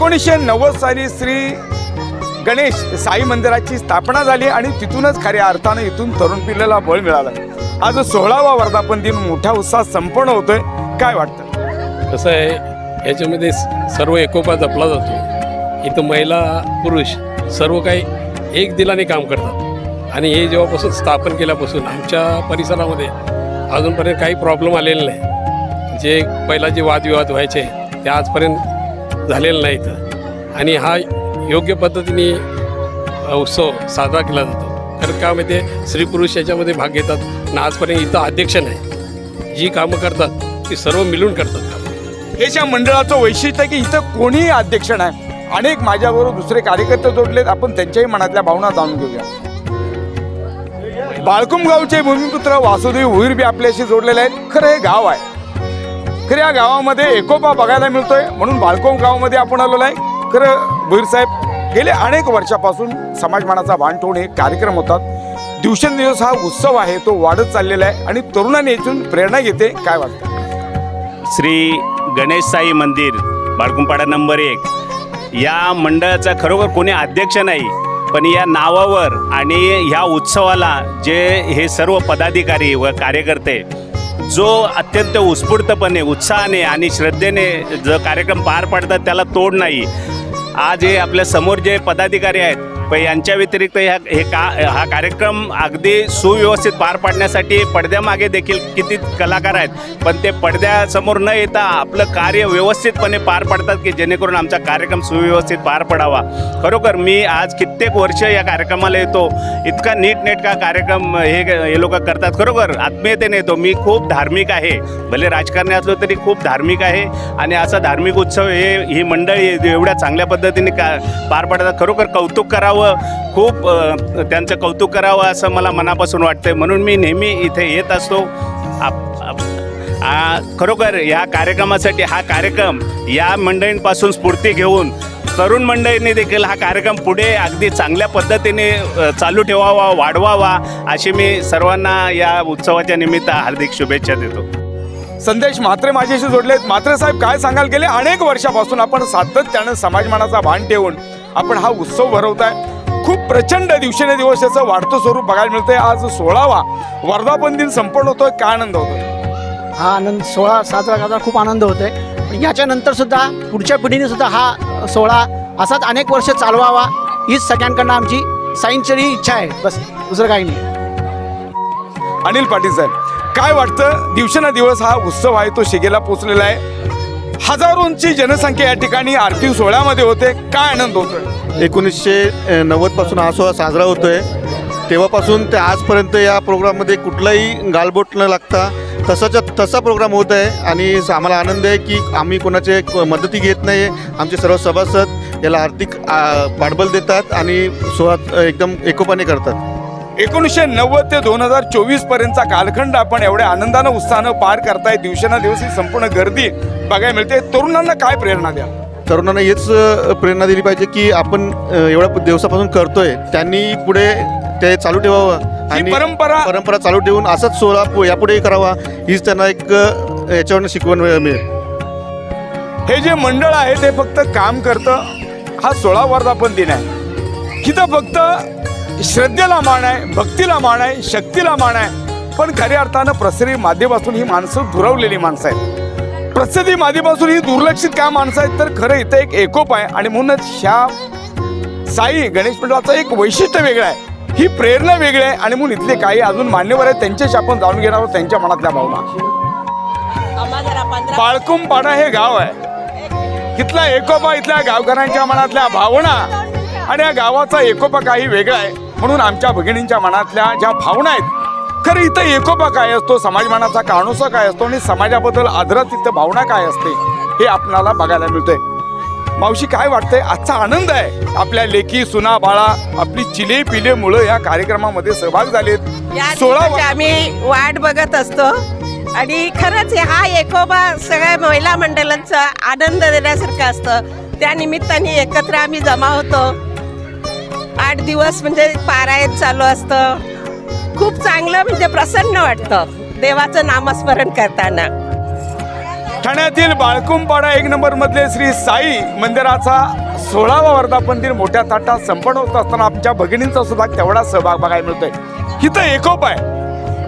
एकोणीसशे नव्वद साली श्री गणेश साई मंदिराची स्थापना झाली आणि तिथूनच खऱ्या अर्थानं इथून तरुण पिढीला बळ मिळालं. आज सोळावा वर्धापन दिन मोठ्या उत्साहात संपन्न होतोय काय वाटतं? कसं आहे याच्यामध्ये सर्व एकोपा जपला जातो. इथं महिला पुरुष सर्व काही एक दिलाने काम करतात. आणि हे जेव्हापासून स्थापन केल्यापासून आमच्या परिसरामध्ये अजूनपर्यंत काही प्रॉब्लेम आलेले नाही. जे पहिला जे वादविवाद व्हायचे ते आजपर्यंत झालेलं नाही इथं. आणि हा योग्य पद्धतीने उत्सव साजरा केला जातो. कारण का माहिती स्त्री पुरुष याच्यामध्ये भाग घेतात. आणि आजपर्यंत इथं अध्यक्ष नाही. जी कामं करतात ती सर्व मिळून करतात. कामं मंडळाचं वैशिष्ट्य आहे की इथं कोणीही अध्यक्ष नाही. अनेक माझ्याबरोबर दुसरे कार्यकर्ते जोडलेत. आपण त्यांच्याही मनातल्या भावना जाणून घेऊया. बाळकुम गावचे भूमिपुत्र वासुदेव भुईर बी आपल्याशी जोडलेले आहेत. खरं हे गाव आहे. खर या गावामध्ये एकोपा बघायला मिळतोय. म्हणून बालकोम गावामध्ये आपण आलेलो आहे. खरं भुईरसाहेब गेले अनेक वर्षापासून समाजमानाचा भान ठेवून हे कार्यक्रम होतात. दिवसेंदिवस हा उत्सव आहे तो वाढत चाललेला आहे आणि तरुणांनी यातून प्रेरणा घेते. काय वाटतं? श्री गणेश साई मंदिर बाळकुंपाडा नंबर एक. या मंडळाचा खरोखर कोणी अध्यक्ष नाही पण या नावावर आणि ह्या उत्सवाला जे हे सर्व पदाधिकारी व कार्यकर्ते जो अत्यंत उत्स्फूर्तपणे उत्साहाने आणि श्रद्धेने जो कार्यक्रम पार पाडतात त्याला तोड नाही. आज हे आपल्यासमोर जे पदाधिकारी आहेत पण यांच्या व्यतिरिक्त ह्या हे का हा कार्यक्रम अगदी सुव्यवस्थित पार पाडण्यासाठी पडद्यामागे देखील किती कलाकार आहेत पण ते पडद्यासमोर न येता आपलं कार्य व्यवस्थितपणे पार पाडतात की जेणेकरून आमचा कार्यक्रम सुव्यवस्थित पार पडावा. खरोखर मी आज कित्येक वर्ष या कार्यक्रमाला येतो. इतका नीटनेटका कार्यक्रम हे हे लोक करतात. खरोखर आत्मीयतेने येतो. मी खूप धार्मिक आहे. भले राजकारणी असलो तरी खूप धार्मिक आहे. आणि असा धार्मिक उत्सव हे ही मंडळी एवढ्या चांगल्या पद्धतीने का पार पाडतात. खरोखर कौतुक करावं खूप त्यांचं कौतुक करावं असं मला मनापासून वाटतं म्हणून मी नेहमी इथे येत असतो. आप- आप- खरोखर ह्या कार्यक्रमासाठी हा कार्यक्रम या मंडळींपासून स्फूर्ती घेऊन तरुण मंडळींनी देखील हा कार्यक्रम पुढे अगदी चांगल्या पद्धतीने चालू ठेवावा वाढवावा अशी मी सर्वांना या उत्सवाच्या निमित्त हार्दिक शुभेच्छा देतो. संदेश म्हात्रे माझ्याशी जोडले आहेत म्हात्रे साहेब काय सांगाल? गेले अनेक वर्षापासून आपण सातत्यानं समाजमानाचा भान ठेवून आपण हा उत्सव भरवताय. खूप प्रचंड दिवसेने दिवस याचं वाढतं स्वरूप बघायला मिळतंय. आज सोळावा वर्धापन दिन संपन्न होतोय. काय आनंद होतोय? हा आनंद सोहळा साजरा करताना खूप आनंद होतो आहे याच्यानंतर सुद्धा पुढच्या पिढीने सुद्धा हा सोहळा असाच अनेक वर्ष चालवावा हीच सगळ्यांकडनं आमची साईंची इच्छा आहे. बस दुसरं काही नाही. अनिल पाटील साहेब काय वाटतं? दिवसेंदिवस हा उत्सव आहे तो शिगेला पोचलेला आहे. हजारोंची जनसंख्या या ठिकाणी आरती सोहळ्यामध्ये होते. काय आनंद होतोय? एकोणीसशे नव्वदपासून हा सोहळा साजरा होतो आहे तेव्हापासून ते आजपर्यंत या प्रोग्राममध्ये कुठलाही गालबोट न लागता तसाच्या तसा प्रोग्राम होत आहे. आणि आम्हाला आनंद आहे की आम्ही कोणाचे मदती घेत नाही. आहे आमचे सर्व सभासद याला आर्थिक पाठबल देतात आणि सोहळा एकदम एकोपाने करतात. एकोणीसशे नव्वद ते दोन हजार चोवीस पर्यंतचा कालखंड आपण एवढ्या आनंदानं उत्साहानं पार करताय. दिवसेंदिवस ही संपूर्ण गर्दी बघायला मिळते. तरुणांना काय प्रेरणा द्या तरुणांना हेच प्रेरणा दिली पाहिजे की आपण एवढ्या दिवसापासून करतोय. त्यांनी पुढे ते चालू ठेवावं. ही परंपरा परंपरा चालू ठेवून असाच सोहळा यापुढेही करावा. हीच त्यांना एक याच्यावरनं शिकवण मिळेल. हे जे मंडळ आहे ते फक्त काम करतं. हा सोळा वर्धापन दिन आहे. इथं फक्त श्रद्धेला मान आहे भक्तीला मान आहे शक्तीला मान आहे. पण खऱ्या अर्थानं प्रसरी माध्यमातून ही माणसं दुरावलेली माणसं आहेत. प्रसिद्धी माध्यमातून ही दुर्लक्षित काय माणसं आहेत? तर खरं इथं एक एकोप आहे आणि म्हणूनच ह्या साई गणेश मंडळाचं एक वैशिष्ट्य वेगळं आहे. ही प्रेरणा वेगळी आहे आणि म्हणून इथले काही अजून मान्यवर आहेत त्यांच्याशी आपण जाणून घेणार आहोत त्यांच्या मनातल्या भावना. पाळकुंपाडा हे गाव आहे. इथला एकोपा इथल्या गावकऱ्यांच्या मनातल्या भावना आणि या गावाचा एकोपा काही वेगळा आहे. म्हणून आमच्या भगिनींच्या मनातल्या ज्या भावना आहेत खरं इथं एकोपा काय असतो समाजमानाचा काणूसा काय असतो आणि समाजाबद्दल आदरात इथं भावना काय असते हे आपणाला बघायला मिळतंय. मावशी काय वाटतंय? आजचा आनंद आहे. आपल्या लेकी सुना बाळा आपली चिले पिले मुलं या कार्यक्रमामध्ये सहभाग झालेत. या सोळा दिवसाची आम्ही वाट बघत असतो. आणि खरंच हा एकोबा सगळ्या महिला मंडळांचा आनंद देण्यासारखं असतं. त्या निमित्ताने एकत्र आम्ही जमा होतो. आठ दिवस म्हणजे पारायण चालू असतं. खूप चांगलं म्हणजे प्रसन्न वाटतं. देवाचं नामस्मरण करताना. ठाण्यातील बाळकुंपाडा एक नंबर मधले श्री साई मंदिराचा सोळावा वर्धापन दिन मोठ्या ताटात संपन्न होत असताना आमच्या भगिनींचा सुद्धा तेवढा सहभाग बघायला मिळतोय. इथं एकोप आहे.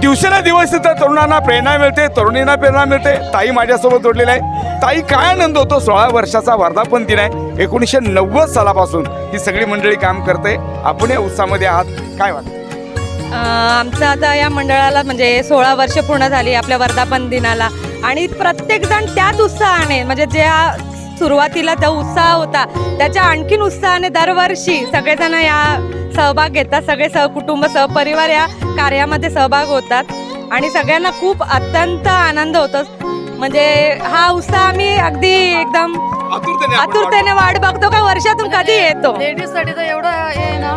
दिवसेंदिवस इथं तरुणांना प्रेरणा मिळते तरुणींना प्रेरणा मिळते. ताई माझ्यासोबत जोडलेली आहे. ताई काय आनंद होतो? सोळा वर्षाचा वर्धापन दिन आहे. एकोणीसशे नव्वद सालापासून. ही सगळी मंडळी काम करते. आपण या उत्साहामध्ये आहात. काय वाटतं? आमचं आता या मंडळाला म्हणजे सोळा वर्ष पूर्ण झाली आपल्या वर्धापन दिनाला. आणि प्रत्येकजण त्याच उत्साहाने म्हणजे ज्या सुरुवातीला जो उत्साह होता त्याच्या आणखीन उत्साहाने दरवर्षी सगळेजण या सहभाग घेतात. सगळे सहकुटुंब सहपरिवार या कार्यामध्ये सहभाग होतात. आणि सगळ्यांना खूप अत्यंत आनंद होतो. म्हणजे हा उत्साह आम्ही अगदी एकदम आतुरतेने आपण आतुरतेने वाट बघतो का? वर्षातून कधी येतो? लेडीजसाठी तर एवढं हे ना.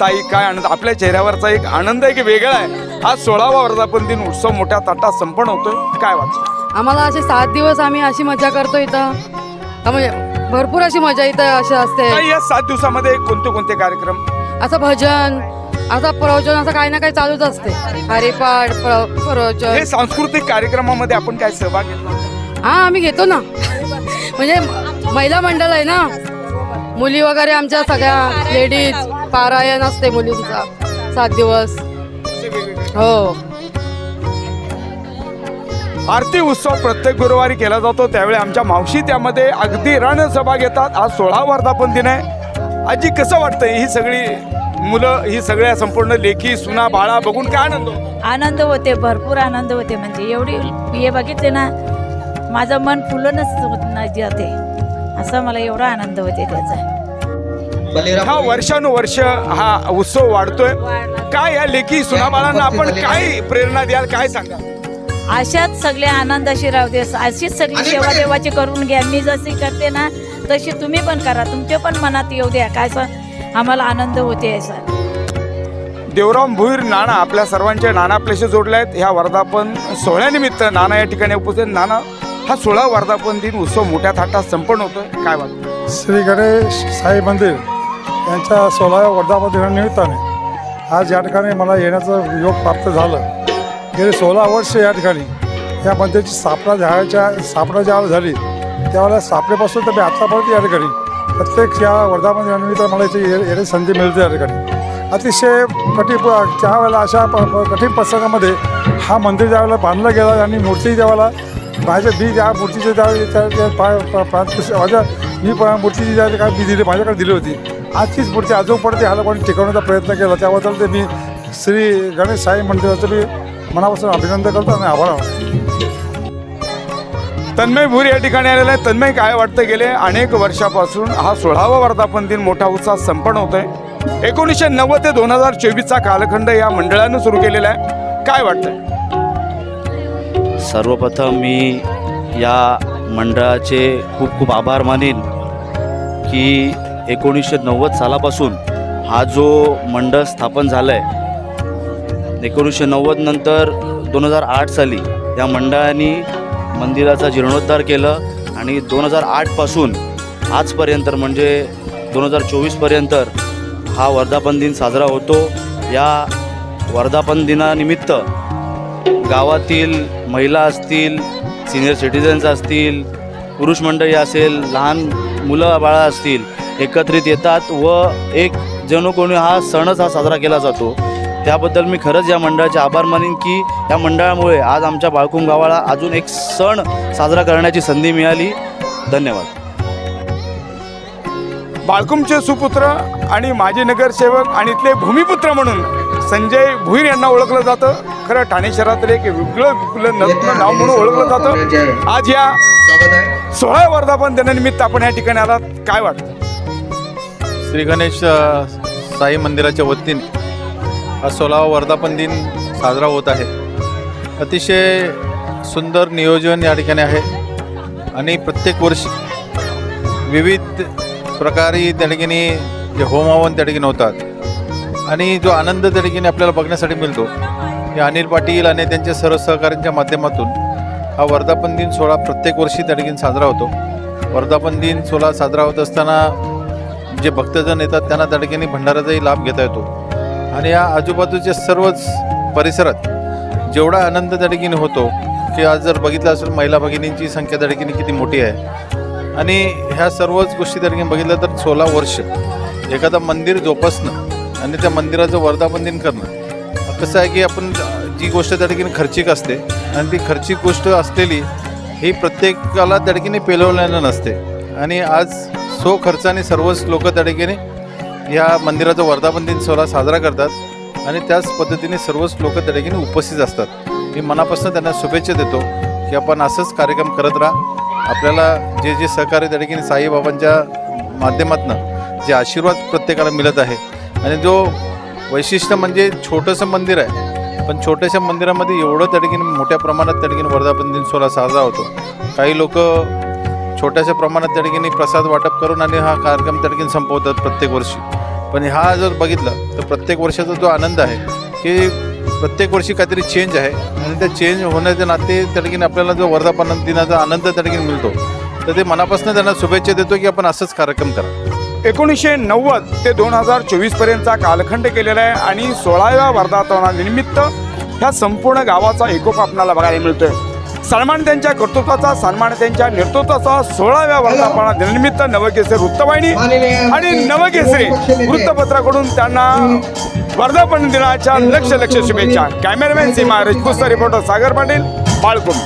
ताई काय आनंद? आपल्या चेहऱ्यावरचा एक आनंद आहे की वेगळा आहे? आज सोळावा वर्धापन दिन उत्सव मोठ्या ताटात संपन्न होतोय. काय वाटतं? आम्हाला असे सात दिवस आम्ही अशी मजा करतो इथं. हा म्हणजे भरपूर अशी मजा इथं अशी असते. ताई या सात दिवसामध्ये कोणते कोणते कार्यक्रम? असं भजन असं प्रवचन असं काही ना काही चालूच असते. हरिपाठ प्र प्रवचन. हे सांस्कृतिक कार्यक्रमामध्ये आपण काय सहभाग घेतला हा आम्ही घेतो ना. म्हणजे महिला मंडळ आहे ना? मुली वगैरे आमच्या सगळ्या लेडीज पारायण असते मुलींचा. सात दिवस. हो. आरती उत्सव प्रत्येक गुरुवारी केला जातो. त्यावेळी आमच्या मावशी त्यामध्ये अगदी रण सहभाग घेतात. आज सोळा वर्धापन दिन आहे. आजी कसं वाटतंय ही सगळी मुलं ही सगळ्या संपूर्ण लेखी सुना बाळा बघून काय आनंद होतो? आनंद होते भरपूर आनंद होते. म्हणजे एवढी हे बघितले ना माझं मन फुलूनच न जाते असा मला एवढा आनंद होते त्याचा. हा वर्षानुवर्ष हा उत्सव वाढतोय. काय या लेखी सुना बाळांना आपण काय प्रेरणा द्याल काय सांगा अशाच सगळे आनंदाशी राहू दे. अशीच सगळी सेवा देवाची करून घ्या. मी जशी करते ना तशी तुम्ही पण करा. तुमच्या पण मनात येऊ द्या. काय स- आम्हाला आनंद होते असा देवराम भुईर नाना आपल्या सर्वांच्या नाना आपल्याशी जोडले आहेत. ह्या वर्धापन सोहळ्यानिमित्त नाना या ठिकाणी उपस्थित नाना हा सोळा वर्धापन दिन उत्सव मोठ्या थाटात संपन्न होतोय. काय वाटतं? श्री गणेश साई मंदिर यांच्या सोळाव्या वर्धापन दिनानिमित्ताने आज या ठिकाणी मला येण्याचं योग प्राप्त झालं. गेले सोळा वर्ष या ठिकाणी या मंदिराची स्थापना झाल्याच्या स्थापना ज्यावेळेला झाली त्यावेळेला स्थापनेपासून तर मी आत्तापर्यंत या ठिकाणी प्रत्येक या वर्धापन दिनानिमित्त मला इथे येण्याची संधी मिळते या ठिकाणी. अतिशय कठीण त्यावेळेला अशा प- कठीण प्रसंगामध्ये हा मंदिर ज्यावेळेला बांधलं गेलं आणि मूर्ती ज्यावेळेला माझ्या मी ज्या मूर्तीचे त्या- पाच माझ्या मी प- मूर्तीची ज्या काय मी दिली माझ्याकडे दिली होती. आजचीच मूर्ती अजून पण ह्याला कोणी टिकवण्याचा प्रयत्न केला. त्याबद्दल ते मी श्री गणेश साई मंदिराचं मी मनापासून अभिनंदन करतो आणि आभार तन्मय भूर या ठिकाणी आलेला आहे. तन्मय काय वाटतं गेले अनेक वर्षापासून? हा सोळावा वर्धापन दिन मोठा उत्साह संपन्न होतोय. एकोणीसशे नव्वद ते दोन हजार चोवीसचा कालखंड या मंडळानं सुरू केलेला आहे. काय वाटतंय? सर्वप्रथम मी या मंडळाचे खूप खूप आभार मानेन की एकोणीसशे नव्वद सालापासून हा जो मंडळ स्थापन झाला आहे एकोणीसशे नव्वद नंतर दोन हजार आठ साली या मंडळाने मंदिराचा जीर्णोद्धार केलं आणि दोन हजार आठपासून आजपर्यंत म्हणजे दोन हजार चोवीसपर्यंत हा वर्धापन दिन साजरा होतो. या वर्धापन दिनानिमित्त गावातील महिला असतील सिनियर सिटिझन्स असतील पुरुष मंडळी असेल लहान मुलं बाळा असतील एकत्रित येतात व एक जणू कोणी हा सणच हा साजरा केला जातो. त्याबद्दल मी खरंच या मंडळाचे आभार मानेन की या मंडळामुळे आज आमच्या बाळकुंग गावाला अजून एक सण साजरा करण्याची संधी मिळाली. धन्यवाद. बाळकुमचे सुपुत्र आणि माजी नगरसेवक आणि इथले भूमिपुत्र म्हणून संजय भुईर यांना ओळखलं जातं. खरं ठाणे शहरातील एक वेगळं विपुलं नत्न नाव म्हणून ओळखलं जातं. आज या सोळा वर्धापन दिनानिमित्त आपण या ठिकाणी आलात. काय वाटतं? श्री गणेश साई मंदिराच्या वतीने हा सोळावा वर्धापन दिन साजरा होत आहे. अतिशय सुंदर नियोजन या ठिकाणी आहे. आणि प्रत्येक वर्षी विविध प्रकारे त्या ठिकाणी जे होम हवन त्या ठिकाणी होतात. आणि जो आनंद त्या ठिकाणी आपल्याला बघण्यासाठी मिळतो. हे अनिल पाटील आणि त्यांच्या सर्व सहकाऱ्यांच्या माध्यमातून हा वर्धापन दिन सोहळा प्रत्येक वर्षी त्या ठिकाणी साजरा होतो. वर्धापन दिन सोहळा साजरा होत असताना जे भक्तजन येतात त्यांना त्या ठिकाणी भंडाराचाही लाभ घेता येतो. आणि या आजूबाजूच्या सर्वच परिसरात जेवढा आनंद त्या ठिकाणी होतो की आज जर बघितलं असेल महिला भगिनींची संख्या त्या ठिकाणी किती मोठी आहे. आणि ह्या सर्वच गोष्टी त्या ठिकाणी बघितलं तर सोळा वर्ष एखादं मंदिर जोपासणं आणि त्या मंदिराचं वर्धापन दिन करणं कसं आहे की आपण जी गोष्ट त्या ठिकाणी खर्चिक असते आणि ती खर्चिक गोष्ट असलेली ही प्रत्येकाला त्या ठिकाणी पेलवलेलं नसते. आणि आज सो खर्चाने सर्वच लोक त्या ठिकाणी या मंदिराचा वर्धापन दिन सोहळा साजरा करतात आणि त्याच पद्धतीने सर्वच लोक त्या ठिकाणी उपस्थित असतात. मी मनापासून त्यांना शुभेच्छा देतो की आपण असंच कार्यक्रम करत राहा. आपल्याला जे जे सहकार्य त्या ठिकाणी साईबाबांच्या माध्यमातून जे आशीर्वाद प्रत्येकाला मिळत आहे आणि जो वैशिष्ट्य म्हणजे छोटंसं मंदिर आहे. पण छोट्याशा मंदिरामध्ये एवढं त्या मोठ्या प्रमाणात त्या वर्धापन दिन सोहळा साजरा होतो. काही लोक छोट्याशा प्रमाणात त्या ठिकाणी प्रसाद वाटप करून आणि हा कार्यक्रम त्या संपवतात प्रत्येक वर्षी. पण हा जर बघितलं तर प्रत्येक वर्षाचा जो आनंद आहे की प्रत्येक वर्षी काहीतरी चेंज आहे. आणि त्या चेंज होण्याच्या नाते त्या आपल्याला जो वर्धापन दिनाचा आनंद त्या मिळतो. तर ते मनापासून त्यांना शुभेच्छा देतो की आपण असंच कार्यक्रम करा. एकोणीसशे नव्वद ते दोन हजार चोवीस पर्यंतचा कालखंड केलेला आहे आणि सोळाव्या वर्धापनानिमित्त ह्या संपूर्ण गावाचा एकोप आपल्याला बघायला मिळतोय. सन्मान त्यांच्या कर्तृत्वाचा सन्मान त्यांच्या नेतृत्वाचा सोळाव्या वर्धापना दिनानिमित्त नवकेसरी वृत्तवाहिनी आणि नवकेसरी वृत्तपत्राकडून त्यांना वर्धापन दिनाच्या लक्ष लक्ष शुभेच्छा. कॅमेरामॅन सीमा राजपूतचा रिपोर्टर सागर पाटील बाळकुम